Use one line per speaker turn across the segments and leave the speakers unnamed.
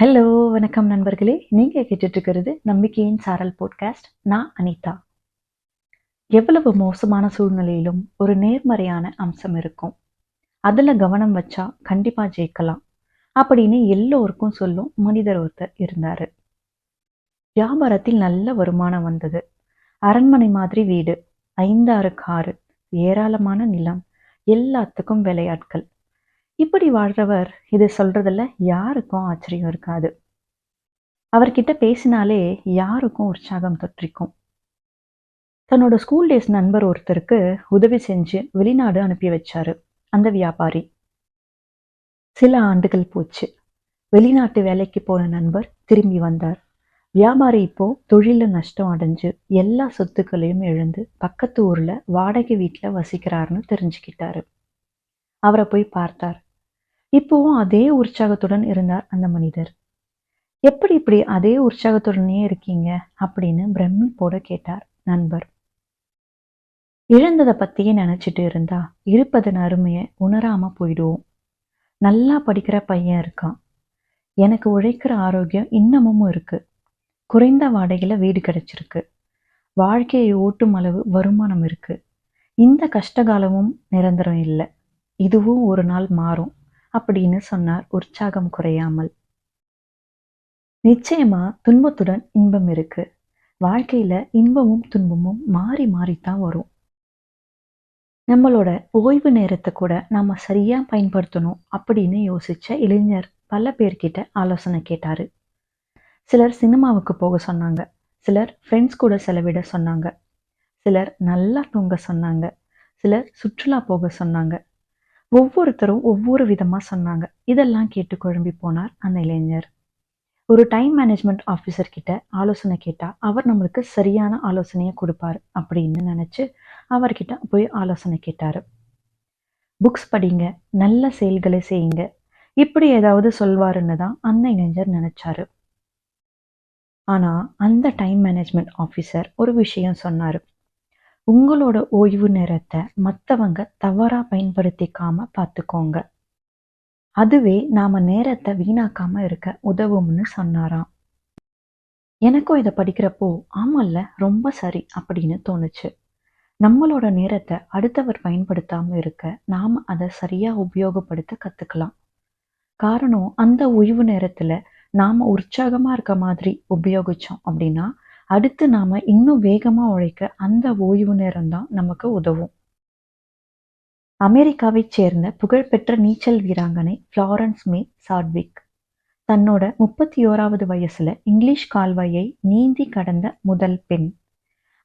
Hello வணக்கம் நண்பர்களே. நீங்கள் கேட்டுட்டு இருக்கிறது நம்பிக்கையின் சாரல் போட்காஸ்ட் நான் அனிதா. எவ்வளவு மோசமான சூழ்நிலையிலும் ஒரு நேர்மறையான அம்சம் இருக்கும். அதில் கவனம் வச்சா கண்டிப்பாக ஜெயிக்கலாம். அப்படின்னு எல்லோருக்கும் சொல்லும் மனிதர் ஒருத்தர் இருந்தார். வியாபாரத்தில் நல்ல வருமானம் வந்தது. அரண்மனை மாதிரி வீடு ஐந்தாறு காரு ஏராளமான நிலம் எல்லாத்துக்கும் விளையாட்கள். இப்படி வாழ்றவர் இதை சொல்றதுல யாருக்கும் ஆச்சரியம் இருக்காது. அவர்கிட்ட பேசினாலே யாருக்கும் உற்சாகம் தொற்றிக்கும். தன்னோட ஸ்கூல் டேஸ் நண்பர் ஒருத்தருக்கு உதவி செஞ்சு வெளிநாடு அனுப்பி வச்சாரு அந்த வியாபாரி. சில ஆண்டுகள் போச்சு. வெளிநாட்டு வேலைக்கு போன நண்பர் திரும்பி வந்தார். வியாபாரி இப்போ தொழில நஷ்டம் அடைஞ்சு எல்லா சொத்துக்களையும் இழந்து பக்கத்து ஊர்ல வாடகை வீட்டுல வசிக்கிறாருன்னு தெரிஞ்சுக்கிட்டாரு. அவரை போய் பார்த்தார். இப்போவும் அதே உற்சாகத்துடன் இருந்தார் அந்த மனிதர். எப்படி இப்படி அதே உற்சாகத்துடனே இருக்கீங்க? அப்படின்னு போட கேட்டார் நண்பர். இழந்ததை பத்தியே நினைச்சிட்டு இருந்தா இருப்பதன் அருமையை உணராம போயிடுவோம். நல்லா படிக்கிற பையன் இருக்கான். எனக்கு உழைக்கிற ஆரோக்கியம் இன்னமும் இருக்கு. குறைந்த வாடகையில வீடு கிடைச்சிருக்கு. வாழ்க்கையை ஓட்டும் அளவு வருமானம் இருக்கு. இந்த கஷ்டகாலமும் நிரந்தரம் இல்லை. இதுவும் ஒரு நாள் மாறும். அப்படின்னு சொன்னார். உற்சாகம் குறையாமல். நிச்சயமா துன்பத்துடன் இன்பம் இருக்கு. வாழ்க்கையில இன்பமும் துன்பமும் மாறி மாறித்தான் வரும். நம்மளோட ஓய்வு நேரத்தை கூட நாம சரியா பயன்படுத்தணும் அப்படின்னு யோசிச்ச இளைஞர் பல பேர்கிட்ட ஆலோசனை கேட்டாரு. சிலர் சினிமாவுக்கு போக சொன்னாங்க. சிலர் ஃப்ரெண்ட்ஸ் கூட செலவிட சொன்னாங்க. சிலர் நல்லா தூங்க சொன்னாங்க. சிலர் சுற்றுலா போக சொன்னாங்க. ஒவ்வொருத்தரும் ஒவ்வொரு விதமா சொன்னாங்க. இதெல்லாம் கேட்டு குழம்பி போனார் அந்த இளைஞர். ஒரு டைம் மேனேஜ்மெண்ட் ஆஃபீஸர் கிட்ட ஆலோசனை கேட்டா அவர் நம்மளுக்கு சரியான ஆலோசனையை கொடுப்பாரு அப்படின்னு நினைச்சு அவர்கிட்ட போய் ஆலோசனை கேட்டாரு. புக்ஸ் படிங்க நல்ல செயல்களை செய்யுங்க. இப்படி ஏதாவது சொல்வாருன்னு தான் அந்த இளைஞர் நினைச்சாரு. ஆனா அந்த டைம் மேனேஜ்மெண்ட் ஆஃபீஸர் ஒரு விஷயம் சொன்னாரு. உங்களோட ஓய்வு நேரத்தை மற்றவங்க தவறா பயன்படுத்திக்காம பார்த்துக்கோங்க அதுவே நாம நேரத்தை வீணாக்காம இருக்க உதவும்னு சொன்னாராம். எனக்கும் இதை படிக்கிறப்போ ஆமல்ல ரொம்ப சரி அப்படின்னு தோணுச்சு. நம்மளோட நேரத்தை அடுத்தவர் பயன்படுத்தாம இருக்க நாம அதை சரியா உபயோகப்படுத்த கத்துக்கலாம். காரணம் அந்த ஓய்வு நேரத்துல நாம உற்சாகமா இருக்க மாதிரி உபயோகிச்சோம் அப்படின்னா அடுத்து நாம இன்னும் வேகமா உழைக்க அந்த ஓய்வு நேரம் தான் நமக்கு உதவும். அமெரிக்காவைச் சேர்ந்த புகழ்பெற்ற நீச்சல் வீராங்கனை ஃப்ளாரன்ஸ் மே சாட்விக். தன்னோட முப்பத்தி ஓராவது வயசுல இங்கிலீஷ் கால்வாயை நீந்தி கடந்த முதல் பெண்.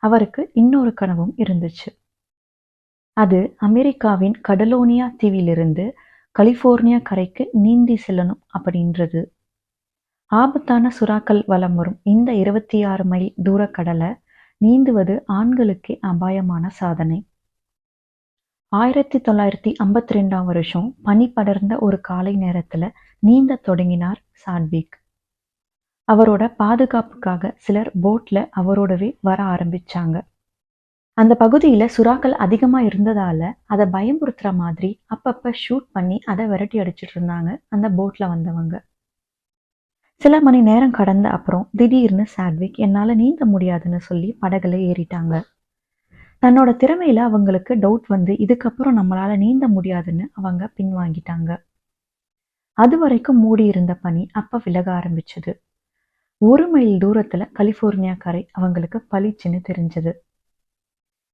அவருக்கு இன்னொரு கனவும் இருந்துச்சு. அது அமெரிக்காவின் கடலோனியா தீவிலிருந்து கலிபோர்னியா கரைக்கு நீந்தி செல்லணும் அப்படின்றது. ஆபத்தான சுறாக்கள் வலம் வரும். இந்த இருபத்தி ஆறு மைல் தூர கடலை நீந்துவது ஆண்களுக்கே அபாயமான சாதனை. ஆயிரத்தி தொள்ளாயிரத்தி ஐம்பத்தி ரெண்டாம் வருஷம் பனி படர்ந்த ஒரு காலை நேரத்துல நீந்த தொடங்கினார் சாட்விக் அவரோட பாதுகாப்புக்காக சிலர் போட்ல அவரோடவே வர ஆரம்பிச்சாங்க. அந்த பகுதியில சுறாக்கள் அதிகமா இருந்ததால அதை பயமுறுத்துற மாதிரி அப்பப்ப ஷூட் பண்ணி அதை விரட்டி அடிச்சிட்டு இருந்தாங்க அந்த போட்ல வந்தவங்க. சில மணி நேரம் கடந்த அப்புறம் திடீர்னு சாட்விக் என்னால் நீந்த முடியாதுன்னு சொல்லி படகுல ஏறிட்டாங்க. தன்னோட திறமையில அவங்களுக்கு டவுட் வந்து இதுக்கப்புறம் நம்மளால நீந்த முடியாதுன்னு அவங்க பின்வாங்கிட்டாங்க. அது வரைக்கும் மூடி இருந்த பனி அப்ப விலக ஆரம்பிச்சது. ஒரு மைல் தூரத்துல கலிபோர்னியா கரை அவங்களுக்கு பளிச்சுன்னு தெரிஞ்சது.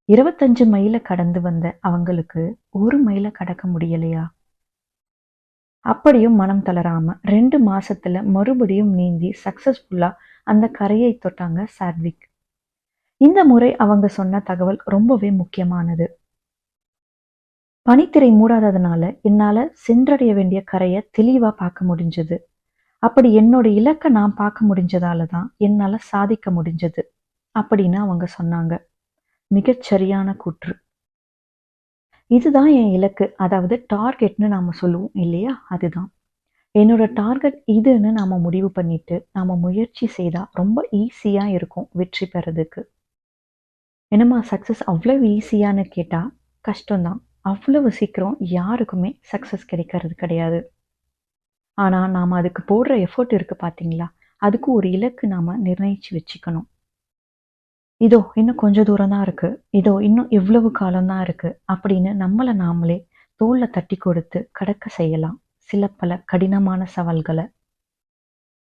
இருபத்தஞ்சு மைல கடந்து வந்த அவங்களுக்கு ஒரு மைல கடக்க முடியலையா? அப்படியும் மனம் தளராம ரெண்டு மாசத்துல மறுபடியும் நீந்தி சக்சஸ்ஃபுல்லா அந்த கரையை தொட்டாங்க சாத்விக். இந்த முறை அவங்க சொன்ன தகவல் ரொம்பவே முக்கியமானது. பனித்திரை மூடாததுனால என்னால சென்றடைய வேண்டிய கரையை தெளிவா பார்க்க முடிஞ்சது. அப்படி என்னோட இலக்கை நான் பார்க்க முடிஞ்சதால தான் என்னால சாதிக்க முடிஞ்சது. அப்படின்னு அவங்க சொன்னாங்க. மிகச்சரியான கூற்று. இதுதான் என் இலக்கு. அதாவது டார்கெட்னு நாம சொல்லுவோம் இல்லையா? அதுதான். என்னோட டார்கெட் இதுன்னு நாம முடிவு பண்ணிட்டு நாம முயற்சி செய்தால் ரொம்ப ஈஸியா இருக்கும் வெற்றி பெறதுக்கு. என்னம்மா சக்ஸஸ் அவ்வளவு ஈஸியான்னு கேட்டால் கஷ்டம்தான். அவ்வளவு சீக்கிரம் யாருக்குமே சக்ஸஸ் கிடைக்கிறது கிடையாது. ஆனால் நாம் அதுக்கு போடுற எஃபோர்ட் இருக்குது பார்த்தீங்களா அதுக்கு ஒரு இலக்கு நாம் நிர்ணயித்து வச்சுக்கணும். இதோ இன்னும் கொஞ்ச தூரம் தான் இருக்கு. இதோ இன்னும் எவ்வளவு காலம்தான் இருக்கு. அப்படின்னு நம்மளை நாமளே தோல்ல தட்டி கொடுத்து கடக்க செய்யலாம். சில பல கடினமான சவால்களை.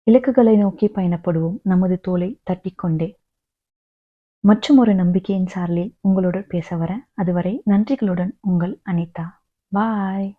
இலக்குகளை நோக்கி பயணப்படுவோம். நமது தோலை தட்டிக்கொண்டே. மற்றும் ஒரு நம்பிக்கையின் சார்லில் உங்களோடு பேச வரேன். அதுவரை நன்றிகளுடன் உங்கள் அனிதா. பாய்.